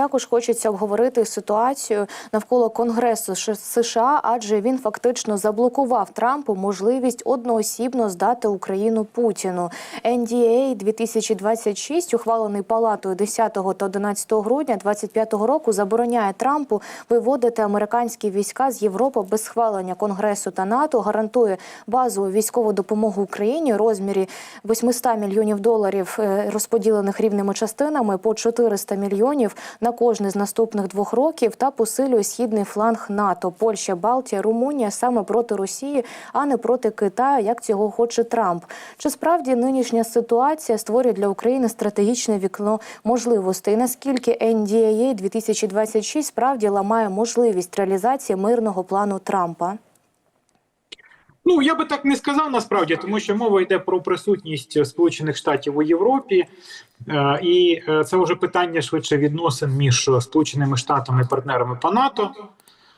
Також хочеться обговорити ситуацію навколо Конгресу США, адже він фактично заблокував Трампу можливість одноосібно здати Україну Путіну. NDA 2026, ухвалений палатою 10 та 11 грудня 2025 року, забороняє Трампу виводити американські війська з Європи без схвалення Конгресу та НАТО, гарантує базову військову допомогу Україні у розмірі 800 мільйонів доларів, е, розподілених рівними частинами по 400 мільйонів на кожний з наступних двох років та посилює східний фланг НАТО, Польща, Балтія, Румунія саме проти Росії, а не проти Китаю, як цього хоче Трамп. Чи справді нинішня ситуація створює для України стратегічне вікно можливостей? Наскільки NDAA 2026 справді ламає можливість реалізації мирного плану Трампа? Ну я би так не сказав насправді, тому що мова йде про присутність Сполучених Штатів у Європі, Е, і е, це вже питання швидше відносин між Сполученими Штатами і партнерами по НАТО.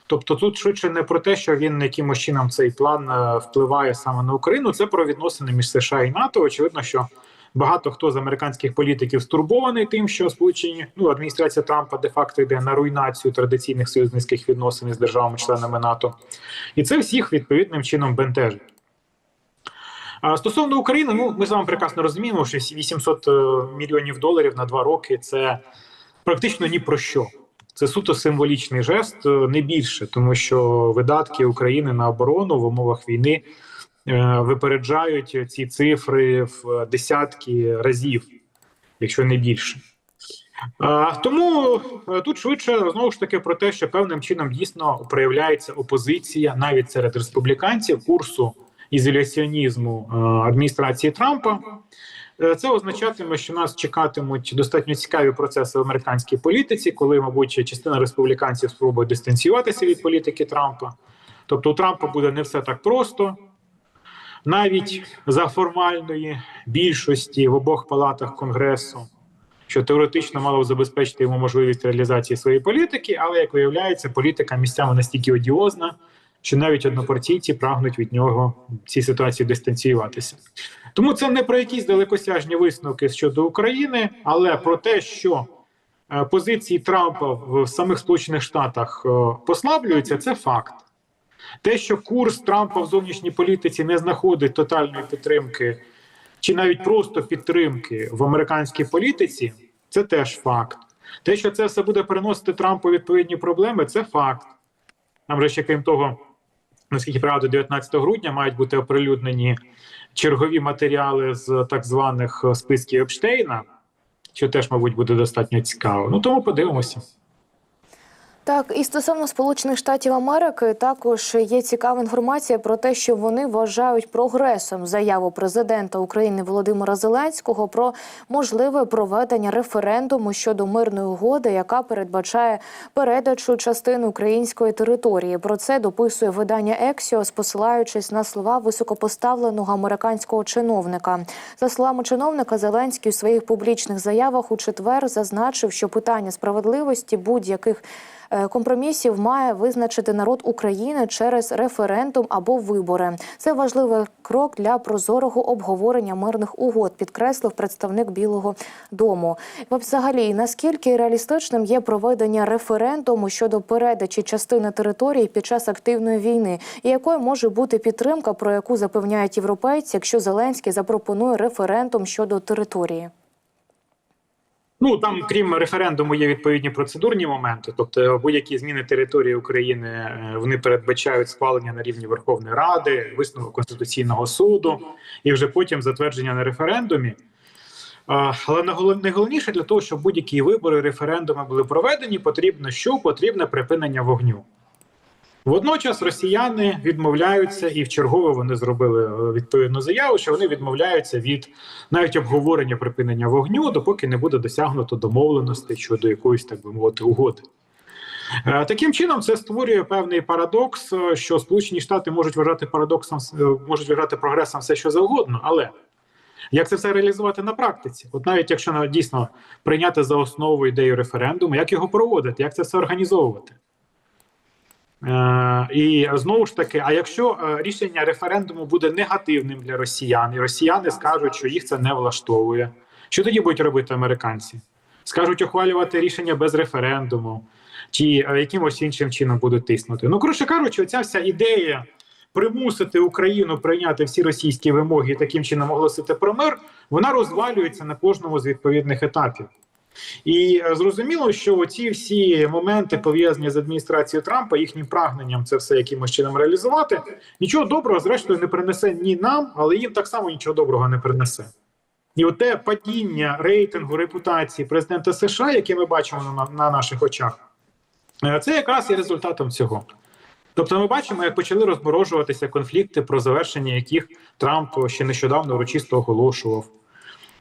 Тобто тут швидше не про те, що він якимось чином цей план е, впливає саме на Україну. Це про відносини між США і НАТО. Очевидно, що багато хто з американських політиків стурбований тим, що сполучені ну адміністрація Трампа де-факто йде на руйнацію традиційних союзницьких відносин із державами-членами НАТО, і це всіх відповідним чином бентежить. Стосовно України, ну ми з вами прекрасно розуміємо, що 800 е, мільйонів доларів на два роки це практично ні про що. Це суто символічний жест, е, не більше, тому що видатки України на оборону в умовах війни випереджають ці цифри в десятки разів, якщо не більше. Тому е, тут швидше знову ж таки про те, що певним чином дійсно проявляється опозиція навіть серед республіканців курсу ізоляціонізму е, адміністрації Трампа. Е, Це означатиме, що нас чекатимуть достатньо цікаві процеси в американській політиці, коли, мабуть, частина республіканців спробує дистанціюватися від політики Трампа. Тобто, у Трампа буде не все так просто. Навіть за формальної більшості в обох палатах Конгресу, що теоретично мало б забезпечити йому можливість реалізації своєї політики, але як виявляється, політика місцями настільки одіозна, що навіть однопартійці прагнуть від нього цій ситуації дистанціюватися. Тому це не про якісь далекосяжні висновки щодо України, але про те, що е, позиції Трампа в самих Сполучених Штатах е, послаблюються, це факт. Те, що курс Трампа в зовнішній політиці не знаходить тотальної підтримки, чи навіть просто підтримки в американській політиці, це теж факт. Те, що це все буде приносити Трампу відповідні проблеми, це факт. Нам же ще крім того, наскільки правда, 19 грудня мають бути оприлюднені чергові матеріали з так званих списків Епштейна, що теж, мабуть, буде достатньо цікаво. Ну тому подивимося. Так, і стосовно Сполучених Штатів Америки, також є цікава інформація про те, що вони вважають прогресом заяву президента України Володимира Зеленського про можливе проведення референдуму щодо мирної угоди, яка передбачає передачу частин української території. Про це дописує видання Ексіос, посилаючись на слова високопоставленого американського чиновника. За словами чиновника, Зеленський у своїх публічних заявах у четвер зазначив, що питання справедливості будь-яких компромісів має визначити народ України через референдум або вибори. Це важливий крок для прозорого обговорення мирних угод, підкреслив представник Білого Дому. Взагалі, наскільки реалістичним є проведення референдуму щодо передачі частини території під час активної війни, і якою може бути підтримка, про яку запевняють європейці, якщо Зеленський запропонує референдум щодо території? Ну там, крім референдуму, є відповідні процедурні моменти. Тобто, будь-які зміни території України е, вони передбачають схвалення на рівні Верховної Ради, висновок Конституційного суду і вже потім затвердження на референдумі. Але найголов- найголовніше для того, щоб будь-які вибори, референдуми були проведені, потрібно що потрібне припинення вогню. Водночас росіяни відмовляються, і в чергове вони зробили е, відповідну заяву, що вони відмовляються від навіть обговорення припинення вогню, допоки не буде досягнуто домовленості щодо якоїсь, так би мовити, угоди. Е, Таким чином, це створює певний парадокс, е, що Сполучені Штати можуть вважати парадоксом, можуть вважати прогресом все, що завгодно, але як це все реалізувати на практиці? От навіть якщо дійсно прийняти за основу ідею референдуму, як його проводити, як це все організовувати? Е, і знову ж таки, а якщо е, рішення референдуму буде негативним для росіян, і росіяни скажуть, що їх це не влаштовує, що тоді будуть робити американці? скажуть ухвалювати рішення без референдуму, чи е, якимось іншим чином будуть тиснути. Ну, коротше кажучи, оця вся ідея примусити Україну прийняти всі російські вимоги і таким чином оголосити про мир, вона розвалюється на кожному з відповідних етапів. І е, зрозуміло, що ці всі моменти пов'язані з адміністрацією Трампа, їхнім прагненням це все якимось чином реалізувати, нічого доброго, зрештою, не принесе ні нам, але їм так само нічого доброго не принесе. І оте падіння рейтингу репутації президента США, яке ми бачимо на, на наших очах, е, це якраз є результатом цього. Тобто, ми бачимо, як почали розморожуватися конфлікти, про завершення яких Трамп ще нещодавно урочисто оголошував.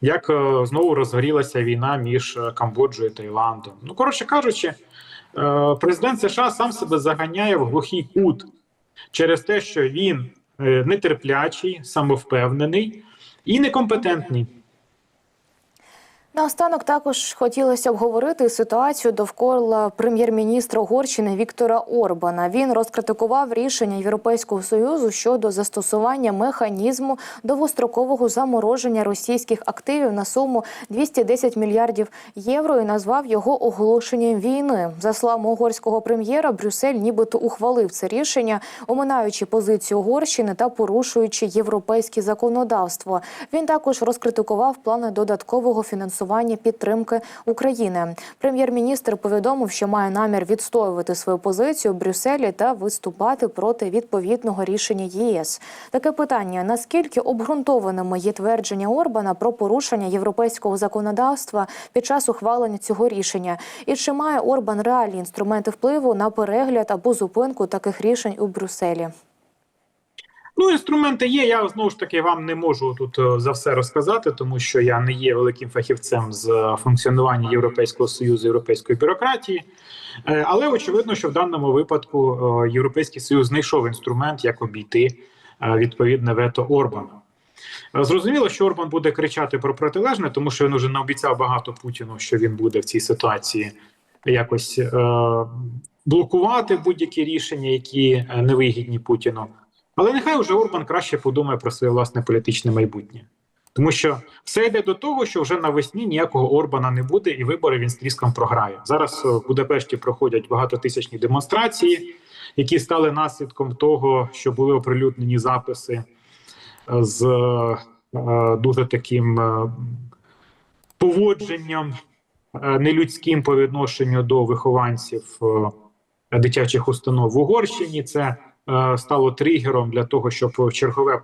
Як е, знову розгорілася війна між е, Камбоджою та Таїландом. Ну, коротше кажучи, е, президент США сам себе заганяє в глухий кут через те, що він нетерплячий, самовпевнений і некомпетентний. Наостанок також хотілося обговорити ситуацію довкола прем'єр-міністра Угорщини Віктора Орбана. Він розкритикував рішення Європейського союзу щодо застосування механізму довгострокового замороження російських активів на суму 210 мільярдів євро і назвав його оголошенням війни. За словами угорського прем'єра, Брюссель нібито ухвалив це рішення, оминаючи позицію Угорщини та порушуючи європейське законодавство. Він також розкритикував плани додаткового фінансування підтримки України. Прем'єр-міністр повідомив, що має намір відстоювати свою позицію в Брюсселі та виступати проти відповідного рішення ЄС. Таке питання: наскільки обґрунтованими є твердження Орбана про порушення європейського законодавства під час ухвалення цього рішення, і чи має Орбан реальні інструменти впливу на перегляд або зупинку таких рішень у Брюсселі? Ну, інструменти є. Я знову ж таки вам не можу тут е, за все розказати, тому що я не є великим фахівцем з е, функціонування Європейського союзу європейської бюрократії. Е, Але очевидно, що в даному випадку Європейський Союз знайшов інструмент, як обійти відповідне вето Орбана. Зрозуміло, що Орбан буде кричати про протилежне, тому що він уже наобіцяв багато Путіну, що він буде в цій ситуації якось блокувати будь-які рішення, які невигідні Путіну. Але нехай вже Орбан краще подумає про своє власне політичне майбутнє. Тому що все йде до того, що вже навесні ніякого Орбана не буде, і вибори він з тріском програє. Зараз в Будапешті проходять багатотисячні демонстрації, які стали наслідком того, що були оприлюднені записи е, з е, дуже таким е, поводженням нелюдським по відношенню до вихованців дитячих установ в Угорщині. Це стало тригером для того, щоб чергове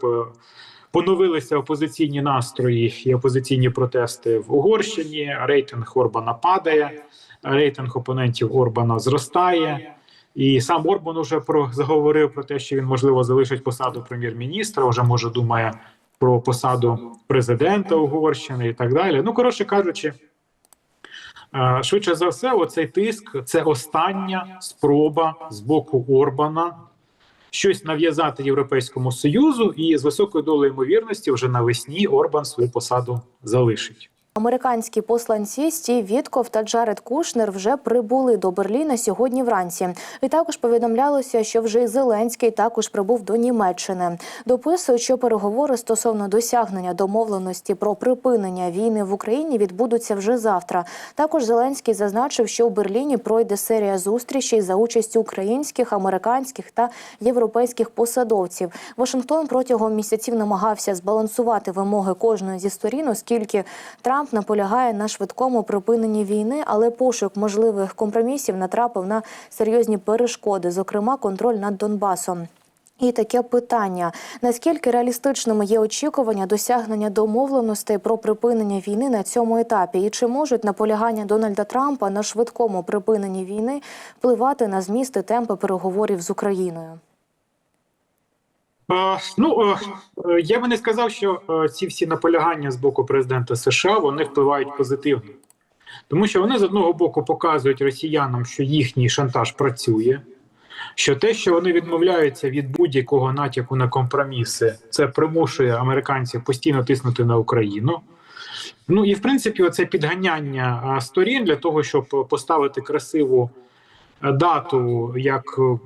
поновилися опозиційні настрої і опозиційні протести в Угорщині. Рейтинг Орбана падає, рейтинг опонентів Орбана зростає. І сам Орбан уже про заговорив про те, що він можливо залишить посаду прем'єр-міністра. Вже може думає про посаду президента Угорщини і так далі. Ну коротше кажучи, е, швидше за все, оцей тиск це остання спроба з боку Орбана щось нав'язати Європейському Союзу, і з високою долею ймовірності вже навесні Орбан свою посаду залишить. Американські посланці Стів Вітков та Джаред Кушнер вже прибули до Берліна сьогодні вранці. І також повідомлялося, що вже й Зеленський також прибув до Німеччини. Дописують, що переговори стосовно досягнення домовленості про припинення війни в Україні відбудуться вже завтра. Також Зеленський зазначив, що у Берліні пройде серія зустрічей за участю українських, американських та європейських посадовців. Вашингтон протягом місяців намагався збалансувати вимоги кожної зі сторін, оскільки Трамп наполягає на швидкому припиненні війни, але пошук можливих компромісів натрапив на серйозні перешкоди, зокрема контроль над Донбасом. І таке питання: наскільки реалістичними є очікування досягнення домовленостей про припинення війни на цьому етапі, і чи можуть наполягання Дональда Трампа на швидкому припиненні війни впливати на зміст і темпи переговорів з Україною? Е, ну е, е, я би не сказав, що ці всі наполягання з боку президента США вони впливають позитивно, тому що вони з одного боку показують росіянам, що їхній шантаж працює. Що те, що вони відмовляються від будь-якого натяку на компроміси, це примушує американців постійно тиснути на Україну. Ну і в принципі, оце підганяння сторін для того, щоб поставити красиву дату як е,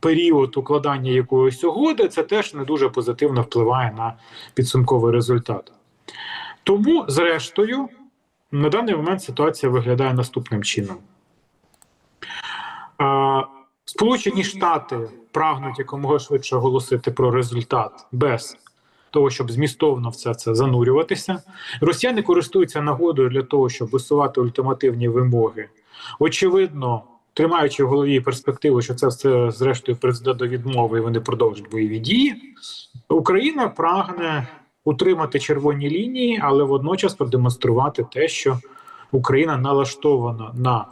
період укладання якоїсь угоди, це теж не дуже позитивно впливає на підсумковий результат. Тому, зрештою, на даний момент ситуація виглядає наступним чином. Сполучені Штати прагнуть якомога швидше оголосити про результат без того, щоб змістовно все це занурюватися. Росіяни користуються нагодою для того, щоб висувати ультимативні вимоги. Очевидно, тримаючи в голові перспективу, що це все зрештою призведе до відмови, і вони продовжать бойові дії. Україна прагне утримати червоні лінії, але водночас продемонструвати те, що Україна налаштована на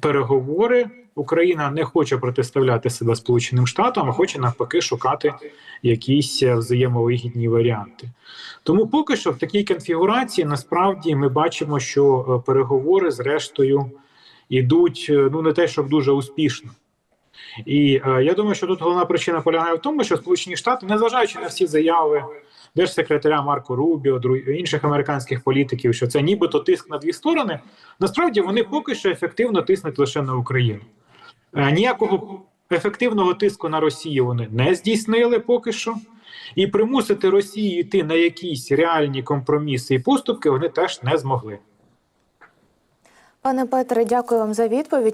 переговори. Україна не хоче протиставляти себе Сполученим Штатам, а хоче навпаки шукати якісь взаємовигідні варіанти. Тому поки що в такій конфігурації насправді ми бачимо, що е, переговори зрештою йдуть е, ну не те, щоб дуже успішно. І е, я думаю, що тут головна причина полягає в тому, що Сполучені Штати, незважаючи на всі заяви держсекретаря Марко Рубіо, дру- інших американських політиків, що це нібито тиск на дві сторони, насправді вони поки що ефективно тиснуть лише на Україну. Е, Ніякого ефективного тиску на Росію вони не здійснили поки що. І примусити Росію йти на якісь реальні компроміси і поступки вони теж не змогли. Пане Петре, дякую вам за відповідь.